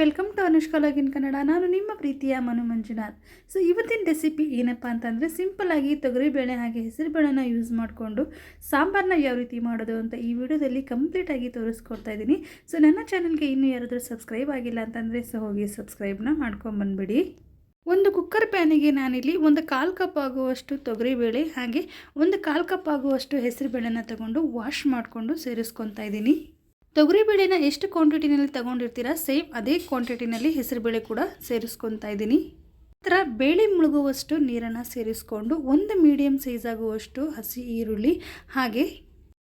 Welcome to Anushka login Kannada ನಾನು ನಿಮ್ಮ ಪ್ರೀತಿಯ ಮನು ಮಂಜುನಾಥ್. ಸೊ ಇವತ್ತಿನ ರೆಸಿಪಿ ಏನಪ್ಪ ಅಂತಂದರೆ ಸಿಂಪಲ್ಲಾಗಿ ತೊಗರಿಬೇಳೆ ಹಾಗೆ ಹೆಸರುಬೇಳೆನ ಯೂಸ್ ಮಾಡಿಕೊಂಡು ಸಾಂಬಾರನ್ನ ಯಾವ ರೀತಿ ಮಾಡೋದು ಅಂತ ಈ ವಿಡಿಯೋದಲ್ಲಿ ಕಂಪ್ಲೀಟಾಗಿ ತೋರಿಸ್ಕೊಡ್ತಾ ಇದ್ದೀನಿ. ಸೊ ನನ್ನ ಚಾನಲ್ಗೆ ಇನ್ನೂ ಯಾರಾದರೂ ಸಬ್ಸ್ಕ್ರೈಬ್ ಆಗಿಲ್ಲ ಅಂತಂದರೆ ಸೊ ಹೋಗಿ ಸಬ್ಸ್ಕ್ರೈಬ್ನ ಮಾಡ್ಕೊಂಬಂದ್ಬಿಡಿ ಒಂದು ಕುಕ್ಕರ್ ಪ್ಯಾನಿಗೆ ನಾನಿಲ್ಲಿ ಒಂದು ಕಾಲು ಕಪ್ ಆಗುವಷ್ಟು ತೊಗರಿಬೇಳೆ ಹಾಗೆ ಒಂದು ಕಾಲು ಕಪ್ ಆಗುವಷ್ಟು ಹೆಸರುಬೇಳೆನ ತಗೊಂಡು ವಾಶ್ ಮಾಡಿಕೊಂಡು ಸೇರಿಸ್ಕೊತಾ ಇದ್ದೀನಿ. ತೊಗರಿಬೇಳೆನ ಎಷ್ಟು ಕ್ವಾಂಟಿಟಿನಲ್ಲಿ ತಗೊಂಡಿರ್ತೀರಾ? ಸೇಮ್ ಅದೇ ಕ್ವಾಂಟಿಟಿನಲ್ಲಿ ಹೆಸರುಬೇಳೆ ಕೂಡ ಸೇರಿಸ್ಕೊತಾ ಇದ್ದೀನಿ. ನಂತರ ಬೇಳೆ ಮುಳುಗುವಷ್ಟು ನೀರನ್ನು ಸೇರಿಸ್ಕೊಂಡು ಒಂದು ಮೀಡಿಯಮ್ ಸೈಜ್ ಆಗುವಷ್ಟು ಹಸಿ ಈರುಳ್ಳಿ, ಹಾಗೆ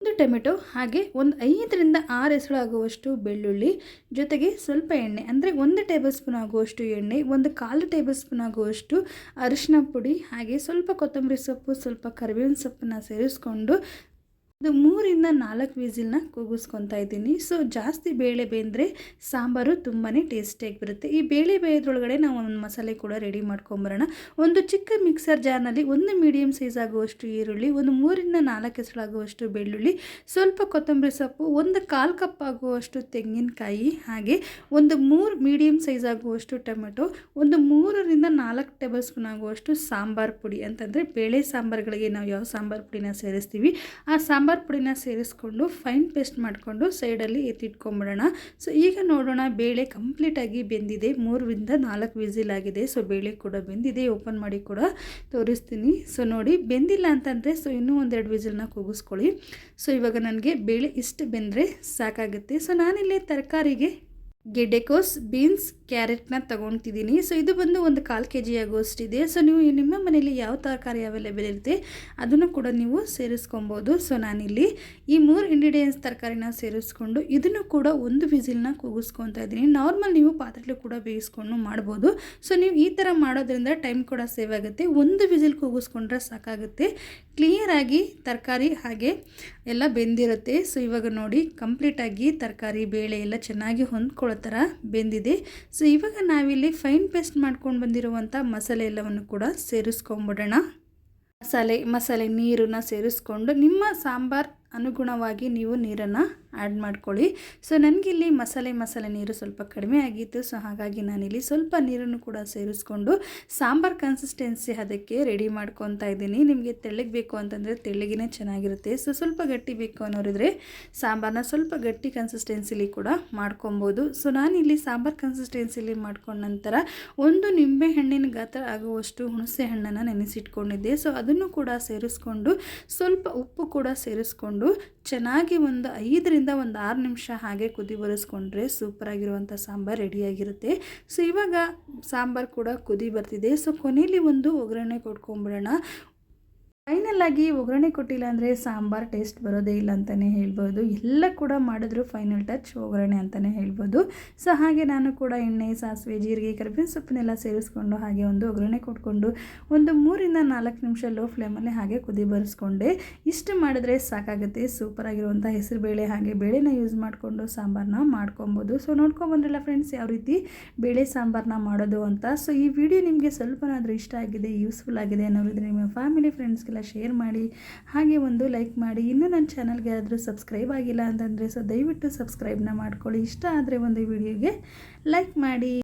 ಒಂದು ಟೊಮೆಟೊ, ಹಾಗೆ ಒಂದು ಐದರಿಂದ ಆರು ಹೆಸರು ಆಗುವಷ್ಟು ಬೆಳ್ಳುಳ್ಳಿ, ಜೊತೆಗೆ ಸ್ವಲ್ಪ ಎಣ್ಣೆ, ಅಂದರೆ ಒಂದು ಟೇಬಲ್ ಸ್ಪೂನ್ ಆಗುವಷ್ಟು ಎಣ್ಣೆ, ಒಂದು ಕಾಲು ಟೇಬಲ್ ಸ್ಪೂನ್ ಆಗುವಷ್ಟು ಅರಿಶಿನ ಪುಡಿ, ಹಾಗೆ ಸ್ವಲ್ಪ ಕೊತ್ತಂಬರಿ ಸೊಪ್ಪು, ಸ್ವಲ್ಪ ಕರಿಬೇವಿನ ಸೊಪ್ಪನ್ನು ಸೇರಿಸ್ಕೊಂಡು ಇದು ಮೂರಿಂದ ನಾಲ್ಕು ವಿಸಿಲ್ನ ಕೂಗಿಸ್ಕೊತಾ ಇದ್ದೀನಿ. ಸೊ, ಜಾಸ್ತಿ ಬೇಳೆ ಬೇಂದರೆ ಸಾಂಬಾರು ತುಂಬಾ ಟೇಸ್ಟಿಯಾಗಿ ಬರುತ್ತೆ ಈ ಬೇಳೆ ಬೇಯೋದ್ರೊಳಗಡೆ ನಾವು ಒಂದು ಮಸಾಲೆ ಕೂಡ ರೆಡಿ ಮಾಡ್ಕೊಂಬರೋಣ. ಒಂದು ಚಿಕ್ಕ ಮಿಕ್ಸರ್ ಜಾರ್ನಲ್ಲಿ ಒಂದು ಮೀಡಿಯಮ್ ಸೈಜ್ ಆಗುವಷ್ಟು ಈರುಳ್ಳಿ, ಒಂದು ಮೂರಿಂದ ನಾಲ್ಕು ಹೆಸರಾಗುವಷ್ಟು ಬೆಳ್ಳುಳ್ಳಿ, ಸ್ವಲ್ಪ ಕೊತ್ತಂಬರಿ ಸೊಪ್ಪು, ಒಂದು ಕಾಲು ಕಪ್ ಆಗುವಷ್ಟು ತೆಂಗಿನಕಾಯಿ, ಹಾಗೆ ಒಂದು ಮೂರು ಮೀಡಿಯಮ್ ಸೈಜ್ ಆಗುವಷ್ಟು ಟೊಮೆಟೊ, ಒಂದು ಮೂರರಿಂದ ನಾಲ್ಕು ಟೇಬಲ್ ಸ್ಪೂನ್ ಆಗುವಷ್ಟು ಸಾಂಬಾರು ಪುಡಿ. ಅಂತಂದರೆ ಬೇಳೆ ಸಾಂಬಾರುಗಳಿಗೆ ನಾವು ಯಾವ ಸಾಂಬಾರು ಪುಡಿನ ಸೇರಿಸ್ತೀವಿ, ಆ ಸಾಂಬಾರು ಸಾಂಬಾರು ಪುಡಿನ ಸೇರಿಸ್ಕೊಂಡು ಫೈನ್ ಪೇಸ್ಟ್ ಮಾಡಿಕೊಂಡು ಸೈಡಲ್ಲಿ ಎತ್ತಿಟ್ಕೊಂಬಿಡೋಣ. ಸೊ ಈಗ ನೋಡೋಣ ಬೇಳೆ ಕಂಪ್ಲೀಟಾಗಿ ಬೆಂದಿದೆ. ಮೂರರಿಂದ ನಾಲ್ಕು ವಿಸಿಲ್ ಆಗಿದೆ. ಸೊ ಬೇಳೆ ಕೂಡ ಬೆಂದಿದೆ. ಓಪನ್ ಮಾಡಿ ಕೂಡ ತೋರಿಸ್ತೀನಿ. ಸೊ ನೋಡಿ, ಬೆಂದಿಲ್ಲ ಅಂತಂದರೆ ಸೊ ಇನ್ನೂ ಒಂದೆರಡು ವಿಸಿಲ್ನ ಕೂಗಿಸ್ಕೊಳ್ಳಿ. ಸೊ ಇವಾಗ ನನಗೆ ಬೇಳೆ ಇಷ್ಟು ಬೆಂದರೆ ಸಾಕಾಗುತ್ತೆ. ಸೊ ನಾನಿಲ್ಲಿ ತರಕಾರಿಗೆ ಗೆಡ್ಡೆಕೋಸ್, ಬೀನ್ಸ್, ಕ್ಯಾರೆಟ್ನ ತೊಗೊತಿದ್ದೀನಿ ಸೊ, ಇದು ಬಂದು ಒಂದು ಕಾಲು ಕೆ ಜಿ ಆಗೋಷ್ಟಿದೆ ಸೊ, ನೀವು ನಿಮ್ಮ ಮನೇಲಿ ಯಾವ ತರಕಾರಿ ಅವೈಲೇಬಲ್ ಇರುತ್ತೆ, ಅದನ್ನು ಕೂಡ ನೀವು ಸೇರಿಸ್ಕೊಬೋದು. ಸೊ, ನಾನಿಲ್ಲಿ ಈ ಮೂರು ಇಂಗ್ರೀಡಿಯೆಂಟ್ಸ್ ತರಕಾರಿನ ಸೇರಿಸ್ಕೊಂಡು ಇದನ್ನು ಕೂಡ ಒಂದು ವಿಸಿಲ್ನ ಕೂಗಿಸ್ಕೊತಾ ಇದ್ದೀನಿ. ನಾರ್ಮಲ್ ನೀವು ಪಾತ್ರೆಲಿ ಕೂಡ ಬೇಯಿಸ್ಕೊಂಡು ಮಾಡ್ಬೋದು. ಸೊ, ನೀವು ಈ ಥರ ಮಾಡೋದ್ರಿಂದ ಟೈಮ್ ಕೂಡ ಸೇವ್ ಆಗುತ್ತೆ. ಒಂದು ವಿಸಿಲ್ ಕೂಗಿಸ್ಕೊಂಡ್ರೆ ಸಾಕಾಗುತ್ತೆ. ಕ್ಲಿಯರಾಗಿ ತರಕಾರಿ ಹಾಗೆ ಎಲ್ಲ ಬೆಂದಿರುತ್ತೆ. ಸೊ ಇವಾಗ ನೋಡಿ ಕಂಪ್ಲೀಟಾಗಿ ತರಕಾರಿ ಬೇಳೆ ಎಲ್ಲ ಚೆನ್ನಾಗಿ ಹೊಂದ್ಕೊಳ್ಳೋ ಥರ ಬೆಂದಿದೆ. ಸೊ ಇವಾಗ ನಾವಿಲ್ಲಿ ಫೈನ್ ಪೇಸ್ಟ್ ಮಾಡ್ಕೊಂಡು ಬಂದಿರುವಂಥ ಮಸಾಲೆ ಎಲ್ಲವನ್ನು ಕೂಡ ಸೇರಿಸ್ಕೊಂಬಿಡೋಣ. ಮಸಾಲೆ ಮಸಾಲೆ ನೀರನ್ನು ಸೇರಿಸ್ಕೊಂಡು ನಿಮ್ಮ ಸಾಂಬಾರ್ ಅನುಗುಣವಾಗಿ ನೀವು ನೀರನ್ನು ಆ್ಯಡ್ ಮಾಡ್ಕೊಳ್ಳಿ. ಸೊ ನನಗಿಲ್ಲಿ ಮಸಾಲೆ ಮಸಾಲೆ ನೀರು ಸ್ವಲ್ಪ ಕಡಿಮೆ ಆಗಿತ್ತು. ಸೊ ಹಾಗಾಗಿ ನಾನಿಲ್ಲಿ ಸ್ವಲ್ಪ ನೀರನ್ನು ಕೂಡ ಸೇರಿಸ್ಕೊಂಡು ಸಾಂಬಾರ್ ಕನ್ಸಿಸ್ಟೆನ್ಸಿ ಅದಕ್ಕೆ ರೆಡಿ ಮಾಡ್ಕೊತಾ ಇದ್ದೀನಿ. ನಿಮಗೆ ತೆಳ್ಳಗೆ ಬೇಕು ಅಂತಂದರೆ ತೆಳ್ಳಗಿನೇ ಚೆನ್ನಾಗಿರುತ್ತೆ. ಸೊ ಸ್ವಲ್ಪ ಗಟ್ಟಿ ಬೇಕು ಅನ್ನೋರಿದ್ರೆ ಸಾಂಬಾರನ್ನ ಸ್ವಲ್ಪ ಗಟ್ಟಿ ಕನ್ಸಿಸ್ಟೆನ್ಸಿಲಿ ಕೂಡ ಮಾಡ್ಕೊಬೋದು. ಸೊ ನಾನಿಲ್ಲಿ ಸಾಂಬಾರ್ ಕನ್ಸಿಸ್ಟೆನ್ಸಿಲಿ ಮಾಡ್ಕೊಂಡ ನಂತರ ಒಂದು ನಿಂಬೆ ಹಣ್ಣಿನ ಗಾತ್ರ ಆಗುವಷ್ಟು ಹುಣಸೆ ಹಣ್ಣನ್ನು ನೆನೆಸಿಟ್ಕೊಂಡಿದ್ದೆ. ಸೊ ಅದನ್ನು ಕೂಡ ಸೇರಿಸ್ಕೊಂಡು ಸ್ವಲ್ಪ ಉಪ್ಪು ಕೂಡ ಸೇರಿಸ್ಕೊಂಡು ಚೆನ್ನಾಗಿ ಒಂದು ಐದರಿಂದ ಒಂದು ಆರು ನಿಮಿಷ ಹಾಗೆ ಕುದಿ ಬರೆಸ್ಕೊಂಡ್ರೆ ಸೂಪರಾಗಿರುವಂಥ ಸಾಂಬಾರು ರೆಡಿಯಾಗಿರುತ್ತೆ. ಸೊ ಇವಾಗ ಸಾಂಬಾರು ಕೂಡ ಕುದಿ ಬರ್ತಿದೆ. ಸೊ ಕೊನೆಯಲ್ಲಿ ಒಂದು ಒಗ್ಗರಣೆ ಕೊಟ್ಕೊಂಬಿಡೋಣ. ಫೈನಲ್ ಆಗಿ ಒಗ್ಗರಣೆ ಕೊಟ್ಟಿಲ್ಲ ಅಂದರೆ ಸಾಂಬಾರ್ ಟೇಸ್ಟ್ ಬರೋದೇ ಇಲ್ಲ ಅಂತಲೇ ಹೇಳ್ಬೋದು. ಎಲ್ಲ ಕೂಡ ಮಾಡಿದ್ರು ಫೈನಲ್ ಟಚ್ ಒಗ್ಗರಣೆ ಅಂತಲೇ ಹೇಳ್ಬೋದು. ಸೊ ಹಾಗೆ ನಾನು ಕೂಡ ಎಣ್ಣೆ, ಸಾಸಿವೆ, ಜೀರಿಗೆ, ಕರಿಬೇವಿನ ಸೊಪ್ಪನ್ನೆಲ್ಲ ಸೇರಿಸ್ಕೊಂಡು ಹಾಗೆ ಒಂದು ಒಗ್ಗರಣೆ ಕೊಟ್ಕೊಂಡು ಒಂದು ಮೂರಿಂದ ನಾಲ್ಕು ನಿಮಿಷ ಲೋ ಫ್ಲೇಮಲ್ಲಿ ಹಾಗೆ ಕುದಿ ಬರೆಸ್ಕೊಂಡೆ. ಇಷ್ಟು ಮಾಡಿದ್ರೆ ಸಾಕಾಗುತ್ತೆ. ಸೂಪರಾಗಿರುವಂಥ ಹೆಸರುಬೇಳೆ ಹಾಗೆ ಬೇಳೆನ ಯೂಸ್ ಮಾಡಿಕೊಂಡು ಸಾಂಬಾರನ್ನ ಮಾಡ್ಕೊಬೋದು. ಸೊ ನೋಡ್ಕೊಂಬಂದ್ರಲ್ಲ ಫ್ರೆಂಡ್ಸ್ ಯಾವ ರೀತಿ ಬೇಳೆ ಸಾಂಬಾರನ್ನ ಮಾಡೋದು ಅಂತ. ಸೊ ಈ ವಿಡಿಯೋ ನಿಮಗೆ ಸ್ವಲ್ಪನಾದರೂ ಇಷ್ಟ ಆಗಿದೆ ಯೂಸ್ಫುಲ್ ಆಗಿದೆ ಅನ್ನೋರಿದ್ರೆ ನಿಮ್ಮ ಫ್ಯಾಮಿಲಿ ಫ್ರೆಂಡ್ಸ್ಗೆಲ್ಲ ಶೇರ್ ಮಾಡಿ, ಹಾಗೆ ಒಂದು ಲೈಕ್ ಮಾಡಿ. ಇನ್ನೂ ನನ್ನ ಚಾನಲ್ಗೆ ಯಾರಾದರೂ ಸಬ್ಸ್ಕ್ರೈಬ್ ಆಗಿಲ್ಲ ಅಂತಂದರೆ ಸೊ ದಯವಿಟ್ಟು ಸಬ್ಸ್ಕ್ರೈಬ್ನ ಮಾಡ್ಕೊಳ್ಳಿ. ಇಷ್ಟ ಆದರೆ ಒಂದು ವಿಡಿಯೋಗೆ ಲೈಕ್ ಮಾಡಿ.